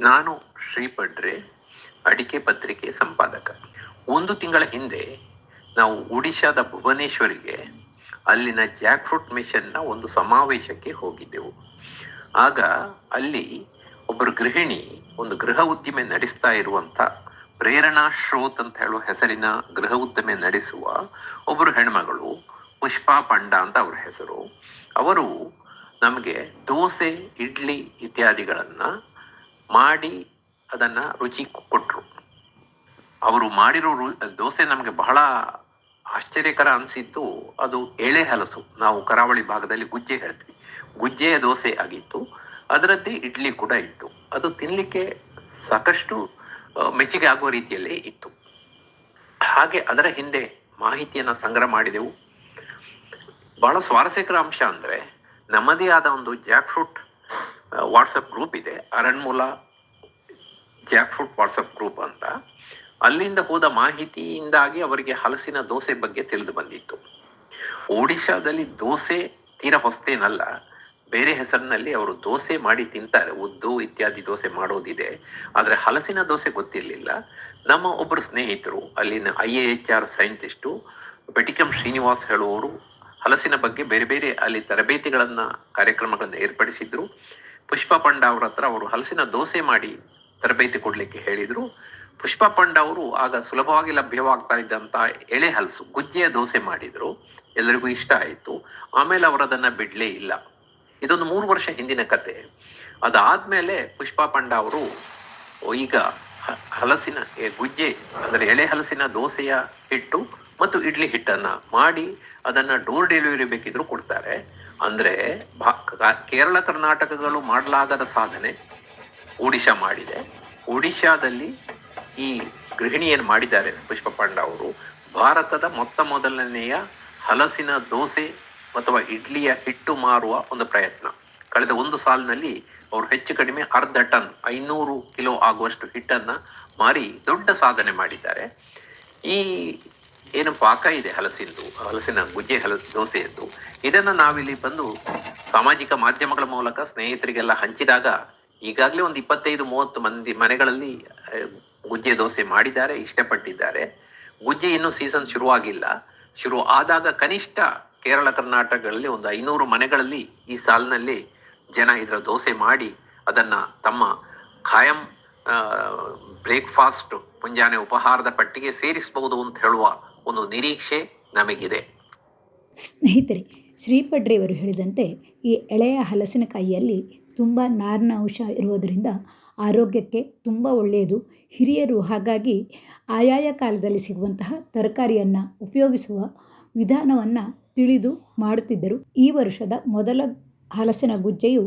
ನಾನು ಶ್ರೀಪಡ್ರೆ ಅಡಿಕೆ ಪತ್ರಿಕೆ ಸಂಪಾದಕ. ಒಂದು ತಿಂಗಳ ಹಿಂದೆ ನಾವು ಒಡಿಶಾದ ಭುವನೇಶ್ವರಿಗೆ ಅಲ್ಲಿನ ಜಾಕ್ ಫ್ರೂಟ್ ಮಿಷನ್ನ ಒಂದು ಸಮಾವೇಶಕ್ಕೆ ಹೋಗಿದ್ದೆವು. ಆಗ ಅಲ್ಲಿ ಒಬ್ಬರು ಗೃಹಿಣಿ ಒಂದು ಗೃಹ ಉದ್ದಿಮೆ ನಡೆಸ್ತಾ ಇರುವಂತ ಪ್ರೇರಣಾ ಶ್ರೋತ್ ಅಂತ ಹೇಳುವ ಹೆಸರಿನ ಗೃಹ ಉದ್ದಿಮೆ ನಡೆಸುವ ಒಬ್ಬರು ಹೆಣ್ಮಗಳು ಪುಷ್ಪಾ ಪಂಡ ಅಂತ ಅವ್ರ ಹೆಸರು. ಅವರು ನಮಗೆ ದೋಸೆ, ಇಡ್ಲಿ ಇತ್ಯಾದಿಗಳನ್ನ ಮಾಡಿ ಅದನ್ನ ರುಚಿ ಕೊಟ್ರು. ಅವರು ಮಾಡಿರೋ ರು- ದೋಸೆ ನಮಗೆ ಬಹಳ ಆಶ್ಚರ್ಯಕರ ಅನಿಸಿದ್ದು ಅದು ಎಳೆ ಹಲಸು. ನಾವು ಕರಾವಳಿ ಭಾಗದಲ್ಲಿ ಗುಜ್ಜೆ ಹೇಳ್ತೀವಿ. ಗುಜ್ಜೆಯ ದೋಸೆ ಆಗಿತ್ತು. ಅದರದ್ದೇ ಇಡ್ಲಿ ಕೂಡ ಇತ್ತು. ಅದು ತಿನ್ನಲಿಕ್ಕೆ ಸಾಕಷ್ಟು ಮೆಚ್ಚುಗೆ ಆಗುವ ರೀತಿಯಲ್ಲಿ ಇತ್ತು. ಹಾಗೆ ಅದರ ಹಿಂದೆ ಮಾಹಿತಿಯನ್ನು ಸಂಗ್ರಹ ಮಾಡಿದೆವು. ಬಹಳ ಸ್ವಾರಸ್ಯಕರ ಅಂಶ ಅಂದ್ರೆ, ನಮ್ಮದೇ ಆದ ಒಂದು ಜಾಕ್ ಫ್ರೂಟ್ ವಾಟ್ಸಪ್ ಗ್ರೂಪ್ ಇದೆ. Aranmula jackfruit WhatsApp group ಅಂತ. ಅಲ್ಲಿಂದ ಹೋದ ಮಾಹಿತಿಯಿಂದಾಗಿ ಅವರಿಗೆ ಹಲಸಿನ ದೋಸೆ ಬಗ್ಗೆ ತಿಳಿದು ಬಂದಿತ್ತು. ಒಡಿಶಾದಲ್ಲಿ ದೋಸೆ ತೀರ ಹೊಸ್ತೇನಲ್ಲ. ಬೇರೆ ಹೆಸರಿನಲ್ಲಿ ಅವರು ದೋಸೆ ಮಾಡಿ ತಿಂತಾರೆ. ಉದ್ದು ಇತ್ಯಾದಿ ದೋಸೆ ಮಾಡೋದಿದೆ. ಆದರೆ ಹಲಸಿನ ದೋಸೆ ಗೊತ್ತಿರಲಿಲ್ಲ. ನಮ್ಮ ಒಬ್ಬರು ಸ್ನೇಹಿತರು, ಅಲ್ಲಿನ I A H R scientist ಬೆಟಿಕಂ Srinivas ಹೇಳುವವರು ಹಲಸಿನ ಬಗ್ಗೆ ಬೇರೆ ಬೇರೆ ಅಲ್ಲಿ ತರಬೇತಿಗಳನ್ನ ಕಾರ್ಯಕ್ರಮಗಳನ್ನು ಏರ್ಪಡಿಸಿದ್ರು. ಪುಷ್ಪ ಪಂಡ ಅವ್ರ ಹತ್ರ ಅವರು ಹಲಸಿನ ದೋಸೆ ಮಾಡಿ ತರಬೇತಿ ಕೊಡ್ಲಿಕ್ಕೆ ಹೇಳಿದ್ರು. ಪುಷ್ಪ ಪಂಡ ಅವರು ಆಗ ಸುಲಭವಾಗಿ ಲಭ್ಯವಾಗ್ತಾ ಇದ್ದಂತ ಎಳೆ ಹಲಸು, ಗುಜ್ಜೆಯ ದೋಸೆ ಮಾಡಿದ್ರು. ಎಲ್ಲರಿಗೂ ಇಷ್ಟ ಆಯಿತು. ಆಮೇಲೆ ಅವರು ಅದನ್ನ ಬಿಡ್ಲೇ ಇಲ್ಲ. ಇದೊಂದು ಮೂರು ವರ್ಷ ಹಿಂದಿನ ಕತೆ. ಅದಾದ್ಮೇಲೆ ಪುಷ್ಪ ಪಂಡ ಅವರು ಈಗ ಹಲಸಿನ ಗುಜ್ಜೆ, ಅಂದ್ರೆ ಎಳೆ ಹಲಸಿನ ದೋಸೆಯ ಹಿಟ್ಟು ಮತ್ತು ಇಡ್ಲಿ ಹಿಟ್ಟನ್ನ ಮಾಡಿ ಅದನ್ನ ಡೋರ್ ಡೆಲಿವರಿ ಬೇಕಿದ್ರು ಕೊಡ್ತಾರೆ. ಅಂದ್ರೆ ಕೇರಳ ಕರ್ನಾಟಕಗಳು ಮಾಡಲಾಗದ ಸಾಧನೆ ಒಡಿಶಾ ಮಾಡಿದೆ. ಒಡಿಶಾದಲ್ಲಿ ಈ ಗೃಹಿಣಿಯನ್ನು ಮಾಡಿದ್ದಾರೆ ಪುಷ್ಪ ಪಾಂಡ ಅವರು, ಭಾರತದ ಮೊತ್ತ ಮೊದಲನೆಯ ಹಲಸಿನ ದೋಸೆ ಅಥವಾ ಇಡ್ಲಿಯ ಹಿಟ್ಟು ಮಾರುವ ಒಂದು ಪ್ರಯತ್ನ. ಕಳೆದ ಒಂದು ಸಾಲಿನಲ್ಲಿ ಅವರು ಹೆಚ್ಚು ಕಡಿಮೆ ಅರ್ಧ ಟನ್, ಐನೂರು ಕಿಲೋ ಆಗುವಷ್ಟು ಹಿಟ್ಟನ್ನ ಮಾರಿ ದೊಡ್ಡ ಸಾಧನೆ ಮಾಡಿದ್ದಾರೆ. ಈ ಏನು ಪಾಕ ಇದೆ ಹಲಸಿಂದು, ಹಲಸಿನ ಗುಜ್ಜೆ, ಹಲಸ ದೋಸೆಯದ್ದು. ಇದನ್ನು ನಾವಿಲ್ಲಿ ಬಂದು ಸಾಮಾಜಿಕ ಮಾಧ್ಯಮಗಳ ಮೂಲಕ ಸ್ನೇಹಿತರಿಗೆಲ್ಲ ಹಂಚಿದಾಗ ಈಗಾಗಲೇ ಒಂದು ಇಪ್ಪತ್ತೈದು, ಮೂವತ್ತು ಮಂದಿ ಮನೆಗಳಲ್ಲಿ ಗುಜ್ಜೆ ದೋಸೆ ಮಾಡಿದ್ದಾರೆ, ಇಷ್ಟಪಟ್ಟಿದ್ದಾರೆ. ಗುಜ್ಜೆ ಇನ್ನೂ ಸೀಸನ್ ಶುರುವಾಗಿಲ್ಲ. ಶುರು ಆದಾಗ ಕನಿಷ್ಠ ಕೇರಳ, ಕರ್ನಾಟಕಗಳಲ್ಲಿ ಒಂದು ಐನೂರು ಮನೆಗಳಲ್ಲಿ ಈ ಸಾಲಿನಲ್ಲಿ ಜನ ಇದರ ದೋಸೆ ಮಾಡಿ ಅದನ್ನ ತಮ್ಮ ಖಾಯಂ ಬ್ರೇಕ್ಫಾಸ್ಟ್ ಮುಂಜಾನೆ ಉಪಹಾರದ ಪಟ್ಟಿಗೆ ಸೇರಿಸಬಹುದು ಅಂತ ಹೇಳುವ ಒಂದು ನಿರೀಕ್ಷೆ ನಮಗಿದೆ. ಸ್ನೇಹಿತರೆ, ಶ್ರೀಪಡ್ರಿಯವರು ಹೇಳಿದಂತೆ ಈ ಎಳೆಯ ಹಲಸಿನಕಾಯಿಯಲ್ಲಿ ತುಂಬ ನಾರಿನ ಅಂಶ ಇರುವುದರಿಂದ ಆರೋಗ್ಯಕ್ಕೆ ತುಂಬ ಒಳ್ಳೆಯದು. ಹಿರಿಯರು ಹಾಗಾಗಿ ಆಯಾಯ ಕಾಲದಲ್ಲಿ ಸಿಗುವಂತಹ ತರಕಾರಿಯನ್ನು ಉಪಯೋಗಿಸುವ ವಿಧಾನವನ್ನು ತಿಳಿದು ಮಾಡುತ್ತಿದ್ದರು. ಈ ವರ್ಷದ ಮೊದಲ ಹಲಸಿನ ಗುಜ್ಜೆಯು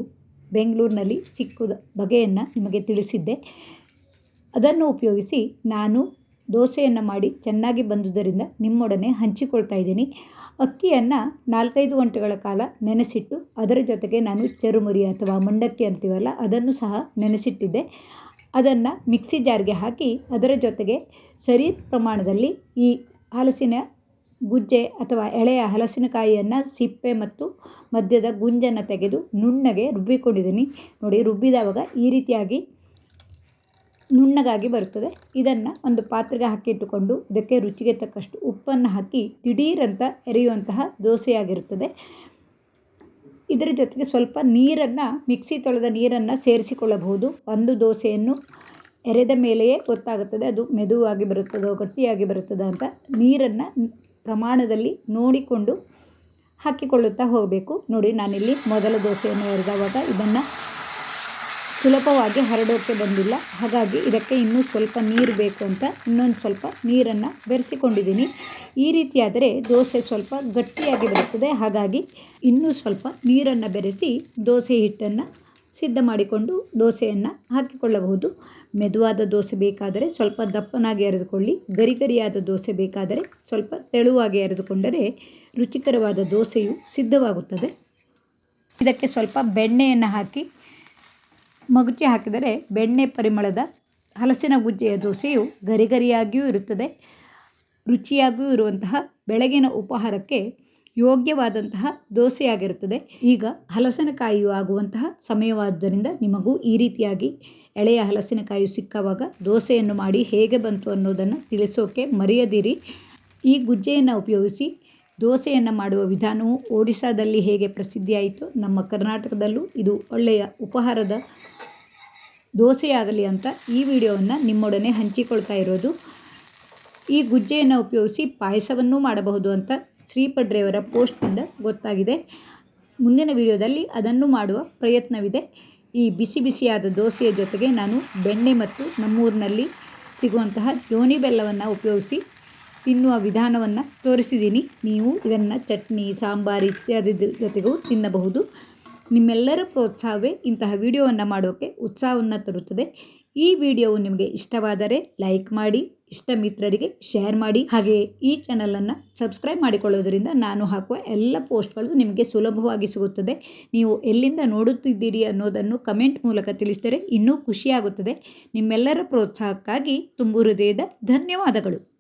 ಬೆಂಗಳೂರಿನಲ್ಲಿ ಸಿಕ್ಕುದ ಬಗೆಯನ್ನು ನಿಮಗೆ ತಿಳಿಸಿದ್ದೆ. ಅದನ್ನು ಉಪಯೋಗಿಸಿ ನಾನು ದೋಸೆಯನ್ನು ಮಾಡಿ ಚೆನ್ನಾಗಿ ಬಂದುದರಿಂದ ನಿಮ್ಮೊಡನೆ ಹಂಚಿಕೊಳ್ತಾ ಇದ್ದೀನಿ. ಅಕ್ಕಿಯನ್ನು ನಾಲ್ಕೈದು ಗಂಟೆಗಳ ಕಾಲ ನೆನೆಸಿಟ್ಟು ಅದರ ಜೊತೆಗೆ ನಾನು ಚರುಮುರಿ ಅಥವಾ ಮಂಡಕ್ಕಿ ಅಂತೀವಲ್ಲ, ಅದನ್ನು ಸಹ ನೆನೆಸಿಟ್ಟಿದ್ದೆ. ಅದನ್ನು ಮಿಕ್ಸಿ ಜಾರ್ಗೆ ಹಾಕಿ ಅದರ ಜೊತೆಗೆ ಸರಿ ಪ್ರಮಾಣದಲ್ಲಿ ಈ ಹಲಸಿನ ಗುಜ್ಜೆ ಅಥವಾ ಎಳೆಯ ಹಲಸಿನಕಾಯಿಯನ್ನು ಸಿಪ್ಪೆ ಮತ್ತು ಮಧ್ಯದ ಗುಂಜನ್ನು ತೆಗೆದು ನುಣ್ಣಗೆ ರುಬ್ಬಿಕೊಂಡಿದ್ದೀನಿ. ನೋಡಿ ರುಬ್ಬಿದಾಗ ಈ ರೀತಿಯಾಗಿ ನುಣ್ಣಗಾಗಿ ಬರುತ್ತದೆ. ಇದನ್ನು ಒಂದು ಪಾತ್ರೆಗೆ ಹಾಕಿಟ್ಟುಕೊಂಡು ಇದಕ್ಕೆ ರುಚಿಗೆ ತಕ್ಕಷ್ಟು ಉಪ್ಪನ್ನು ಹಾಕಿ ದಿಢೀರಂತ ಎರೆಯುವಂತಹ ದೋಸೆಯಾಗಿರುತ್ತದೆ. ಇದರ ಜೊತೆಗೆ ಸ್ವಲ್ಪ ನೀರನ್ನು, ಮಿಕ್ಸಿ ತೊಳೆದ ನೀರನ್ನು ಸೇರಿಸಿಕೊಳ್ಳಬಹುದು. ಒಂದು ದೋಸೆಯನ್ನು ಎರೆದ ಮೇಲೆಯೇ ಗೊತ್ತಾಗುತ್ತದೆ. ಅದು ಮೆದುವಾಗಿ ಬರುತ್ತದೋ, ಗಟ್ಟಿಯಾಗಿ ಬರುತ್ತದೋ ಅಂತ ನೀರನ್ನು ಪ್ರಮಾಣದಲ್ಲಿ ನೋಡಿಕೊಂಡು ಹಾಕಿಕೊಳ್ಳುತ್ತಾ ಹೋಗಬೇಕು. ನೋಡಿ, ನಾನಿಲ್ಲಿ ಮೊದಲ ದೋಸೆಯನ್ನು ಎರೆದಾಗ ಇದನ್ನು ಸುಲಭವಾಗಿ ಹರಡೋಕ್ಕೆ ಬಂದಿಲ್ಲ. ಹಾಗಾಗಿ ಇದಕ್ಕೆ ಇನ್ನೂ ಸ್ವಲ್ಪ ನೀರು ಬೇಕು ಅಂತ ಇನ್ನೊಂದು ಸ್ವಲ್ಪ ನೀರನ್ನು ಬೆರೆಸಿಕೊಂಡಿದ್ದೀನಿ. ಈ ರೀತಿಯಾದರೆ ದೋಸೆ ಸ್ವಲ್ಪ ಗಟ್ಟಿಯಾಗಿ ಬರುತ್ತದೆ. ಹಾಗಾಗಿ ಇನ್ನೂ ಸ್ವಲ್ಪ ನೀರನ್ನು ಬೆರೆಸಿ ದೋಸೆ ಹಿಟ್ಟನ್ನು ಸಿದ್ಧ ಮಾಡಿಕೊಂಡು ದೋಸೆಯನ್ನು ಹಾಕಿಕೊಳ್ಳಬಹುದು. ಮೆದುವಾದ ದೋಸೆ ಬೇಕಾದರೆ ಸ್ವಲ್ಪ ದಪ್ಪನಾಗಿ ಎರೆದುಕೊಳ್ಳಿ ಗರಿ ಗರಿಯಾದ ದೋಸೆ ಬೇಕಾದರೆ ಸ್ವಲ್ಪ ತೆಳುವಾಗಿ ಎರೆದುಕೊಂಡರೆ ರುಚಿಕರವಾದ ದೋಸೆಯು ಸಿದ್ಧವಾಗುತ್ತದೆ. ಇದಕ್ಕೆ ಸ್ವಲ್ಪ ಬೆಣ್ಣೆಯನ್ನು ಹಾಕಿ ಮಗುಚಿ ಹಾಕಿದರೆ ಬೆಣ್ಣೆ ಪರಿಮಳದ ಹಲಸಿನ ಗುಜ್ಜೆಯ ದೋಸೆಯು ಗರಿಗರಿಯಾಗಿಯೂ ಇರುತ್ತದೆ. ರುಚಿಯಾಗಿಯೂ ಇರುವಂತಹ ಬೆಳಗಿನ ಉಪಹಾರಕ್ಕೆ ಯೋಗ್ಯವಾದಂತಹ ದೋಸೆಯಾಗಿರುತ್ತದೆ. ಈಗ ಹಲಸಿನಕಾಯಿಯು ಆಗುವಂತಹ ಸಮಯವಾದ್ದರಿಂದ ನಿಮಗೂ ಈ ರೀತಿಯಾಗಿ ಎಳೆಯ ಹಲಸಿನಕಾಯಿ ಸಿಕ್ಕವಾಗ ದೋಸೆಯನ್ನು ಮಾಡಿ ಹೇಗೆ ಬಂತು ಅನ್ನೋದನ್ನು ತಿಳಿಸೋಕೆ ಮರೆಯದಿರಿ. ಈ ಗುಜ್ಜೆಯನ್ನು ಉಪಯೋಗಿಸಿ ದೋಸೆಯನ್ನು ಮಾಡುವ ವಿಧಾನವು ಒಡಿಸ್ಸಾದಲ್ಲಿ ಹೇಗೆ ಪ್ರಸಿದ್ಧಿಯಾಯಿತು, ನಮ್ಮ ಕರ್ನಾಟಕದಲ್ಲೂ ಇದು ಒಳ್ಳೆಯ ಉಪಹಾರದ ದೋಸೆಯಾಗಲಿ ಅಂತ ಈ ವಿಡಿಯೋವನ್ನು ನಿಮ್ಮೊಡನೆ ಹಂಚಿಕೊಳ್ತಾ ಇರೋದು. ಈ ಗುಜ್ಜೆಯನ್ನು ಉಪಯೋಗಿಸಿ ಪಾಯಸವನ್ನೂ ಮಾಡಬಹುದು ಅಂತ ಶ್ರೀಪಡ್ರೆಯವರ ಪೋಸ್ಟ್ನಿಂದ ಗೊತ್ತಾಗಿದೆ. ಮುಂದಿನ ವಿಡಿಯೋದಲ್ಲಿ ಅದನ್ನು ಮಾಡುವ ಪ್ರಯತ್ನವಿದೆ. ಈ ಬಿಸಿ ಬಿಸಿಯಾದ ದೋಸೆಯ ಜೊತೆಗೆ ನಾನು ಬೆಣ್ಣೆ ಮತ್ತು ನಮ್ಮೂರಿನಲ್ಲಿ ಸಿಗುವಂತಹ ಜೋನಿ ಬೆಲ್ಲವನ್ನು ಉಪಯೋಗಿಸಿ ತಿನ್ನುವ ವಿಧಾನವನ್ನು ತೋರಿಸಿದ್ದೀನಿ. ನೀವು ಇದನ್ನು ಚಟ್ನಿ, ಸಾಂಬಾರು ಇತ್ಯಾದಿ ಜೊತೆಗೂ ತಿನ್ನಬಹುದು. ನಿಮ್ಮೆಲ್ಲರ ಪ್ರೋತ್ಸಾಹವೇ ಇಂತಹ ವಿಡಿಯೋವನ್ನು ಮಾಡೋಕ್ಕೆ ಉತ್ಸಾಹವನ್ನು ತರುತ್ತದೆ. ಈ ವಿಡಿಯೋವು ನಿಮಗೆ ಇಷ್ಟವಾದರೆ ಲೈಕ್ ಮಾಡಿ ಇಷ್ಟ ಮಿತ್ರರಿಗೆ ಶೇರ್ ಮಾಡಿ, ಹಾಗೆ ಈ ಚಾನಲನ್ನು ಸಬ್ಸ್ಕ್ರೈಬ್ ಮಾಡಿಕೊಳ್ಳೋದರಿಂದ ನಾನು ಹಾಕುವ ಎಲ್ಲ ಪೋಸ್ಟ್ಗಳು ನಿಮಗೆ ಸುಲಭವಾಗಿ ಸಿಗುತ್ತದೆ. ನೀವು ಎಲ್ಲಿಂದ ನೋಡುತ್ತಿದ್ದೀರಿ ಅನ್ನೋದನ್ನು ಕಮೆಂಟ್ ಮೂಲಕ ತಿಳಿಸಿದರೆ ಇನ್ನೂ ಖುಷಿಯಾಗುತ್ತದೆ. ನಿಮ್ಮೆಲ್ಲರ ಪ್ರೋತ್ಸಾಹಕ್ಕಾಗಿ ತುಂಬು ಹೃದಯದ ಧನ್ಯವಾದಗಳು.